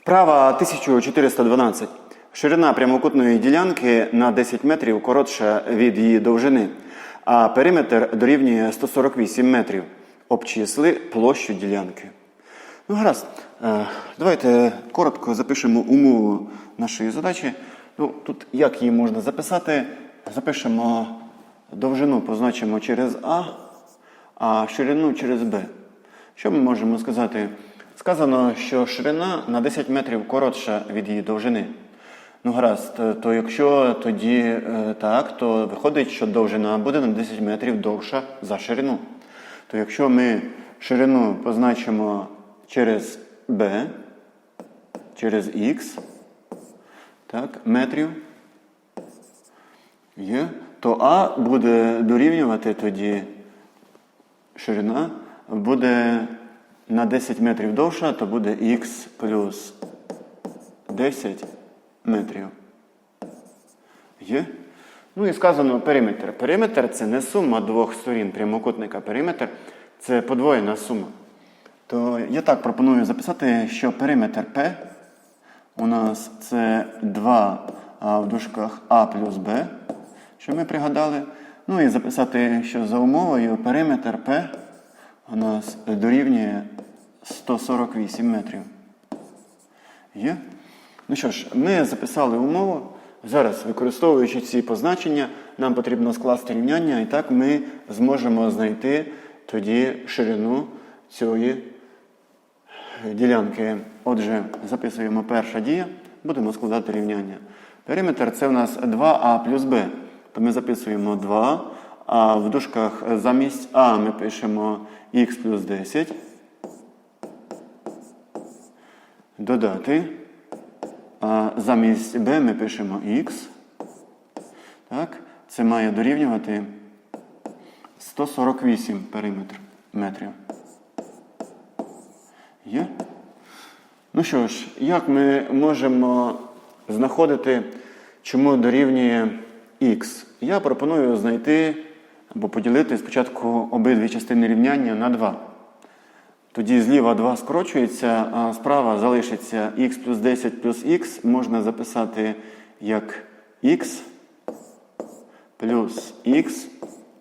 Вправа 1412. Ширина прямокутної ділянки на 10 метрів коротша від її довжини, а периметр дорівнює 148 метрів. Обчисли площу ділянки. Ну, гаразд. Е, Давайте коротко запишемо умову нашої задачі. Ну, тут як її можна записати? Запишемо довжину, позначимо через А, а ширину через Б. Що ми можемо сказати? Сказано, що ширина на 10 метрів коротша від її довжини. Ну, гаразд, е, то якщо тоді е, так, то виходить, що довжина буде на 10 метрів довша за ширину. То якщо ми ширину позначимо через B, через X, так, метрів, є, то А буде дорівнювати тоді ширина буде на 10 метрів довша, то буде х плюс 10 метрів. Є? Ну і сказано периметр. Периметр це не сума двох сторін прямокутника. Периметр це подвоєна сума. То я так пропоную записати, що периметр P у нас це 2 в дужках А плюс Б, що ми пригадали. Ну і записати, що за умовою периметр P у нас дорівнює 148 метрів. Є? Ну що ж, ми записали умову. Зараз, використовуючи ці позначення, нам потрібно скласти рівняння, і так ми зможемо знайти тоді ширину цієї ділянки. Отже, записуємо перша дія, будемо складати рівняння. Периметр це у нас 2а плюс b. То ми записуємо 2, а в дужках замість А ми пишемо х плюс 10. Додати. Замість b ми пишемо х. Так, це має дорівнювати 148 периметр метрів. Є? Ну що ж, як ми можемо знаходити, чому дорівнює х? Я пропоную знайти або поділити спочатку обидві частини рівняння на 2. Тоді зліва 2 скорочується, а справа залишиться х плюс 10 плюс х можна записати як х плюс х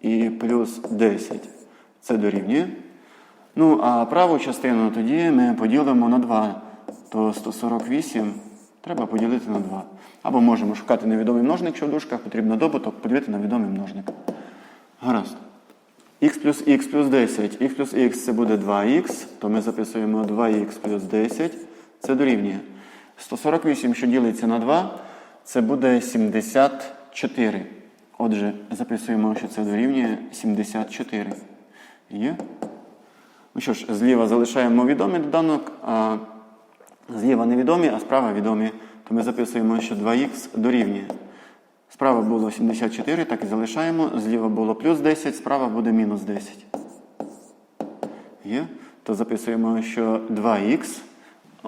і плюс 10. Це дорівнює. Ну, а праву частину тоді ми поділимо на 2. То 148 треба поділити на 2. Або можемо шукати невідомий множник, що в дужках потрібно добуток, поділити на відомий множник. Гаразд. Х плюс х плюс 10. х плюс х це буде 2х, то ми записуємо 2х плюс 10. Це дорівнює. 148, що ділиться на 2, це буде 74. Отже, записуємо, що це дорівнює 74. Є? Ну що ж, зліва залишаємо відомий доданок, а зліва невідомі, а справа відомі. То ми записуємо, що 2х дорівнює. Справа було 74, так і залишаємо. Зліва було плюс 10, справа буде мінус 10. Є? То записуємо, що 2х.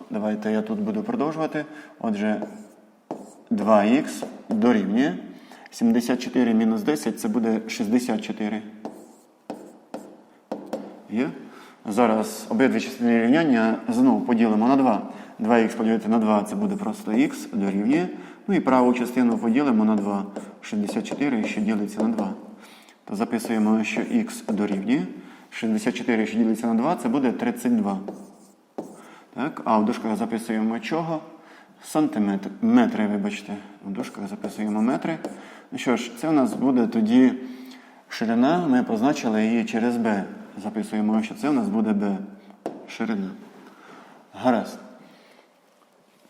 Давайте я тут буду продовжувати. Отже, 2х дорівнює. 74 мінус 10 це буде 64. Є? Зараз обидві частини рівняння знову поділимо на 2. 2х поділити на 2 це буде просто х дорівнює. Ну і праву частину поділимо на 2. 64, що ділиться на 2. То записуємо, що х дорівнює. 64, що ділиться на 2, це буде 32. Так, А в дужках записуємо чого? Сантиметр. Метри, вибачте. В дужках записуємо метри. Ну що ж, це у нас буде тоді ширина. Ми позначили її через b. Записуємо, що це у нас буде b. Ширина. Гаразд.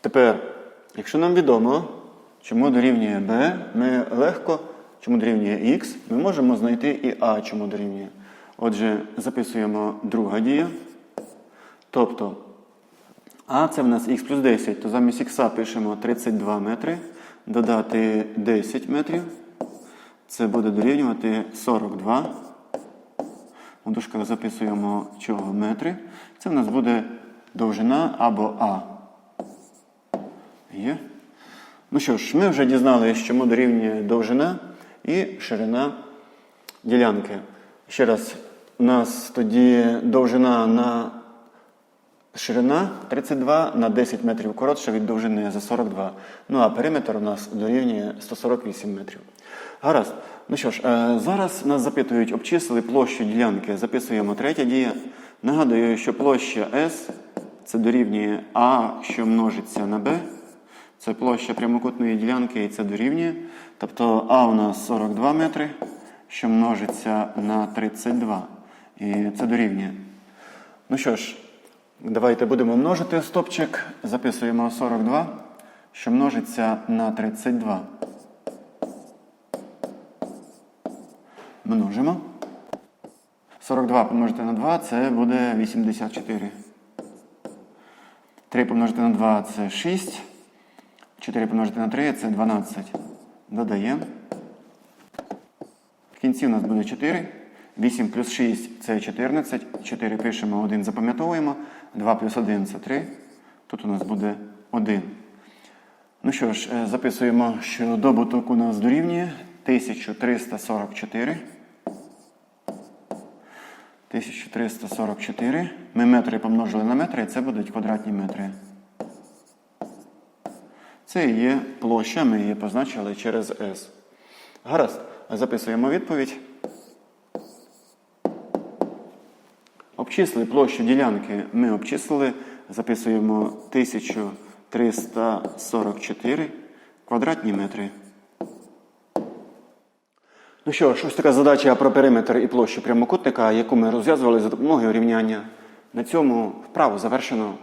Тепер, якщо нам відомо, чому дорівнює b, ми легко, чому дорівнює x, ми можемо знайти і а, чому дорівнює. Отже, записуємо друга дія. Тобто, а це в нас х плюс 10, то замість х пишемо 32 метри, додати 10 метрів. Це буде дорівнювати 42. У дужках записуємо чого метри. Це в нас буде довжина або А. Є? Ну що ж, ми вже дізналися, чому дорівнює довжина і ширина ділянки. Ще раз, у нас тоді довжина на Ширина 32 на 10 метрів коротша від довжини за 42. Ну а периметр у нас дорівнює 148 метрів. Гаразд. Ну що ж, е, зараз нас запитують, обчислили площу ділянки. Записуємо третя дія. Нагадую, що площа S це дорівнює А, що множиться на Б. Це площа прямокутної ділянки і це дорівнює. Тобто А у нас 42 метри, що множиться на 32. І це дорівнює. Ну що ж, давайте будемо множити стопчик. Записуємо 42, що множиться на 32. Множимо. 42 помножити на 2 це буде 84. 3 помножити на 2 це 6. 4 помножити на 3 це 12. Додаємо. В кінці у нас буде 4. 8 плюс 6 це 14. 4 пишемо, 1 запам'ятовуємо. 2 плюс 1 це 3. Тут у нас буде 1. Ну що ж, е, записуємо, що добуток у нас дорівнює 1344. 1344. Ми метри помножили на метри, і це будуть квадратні метри. Це є площа, ми її позначили через S. Гаразд, записуємо відповідь. Обчислили площу ділянки, ми обчислили, записуємо 1344 квадратні метри. Ну що ж, ось така задача про периметр і площу прямокутника, яку ми розв'язували за допомогою рівняння. На цьому вправу завершено.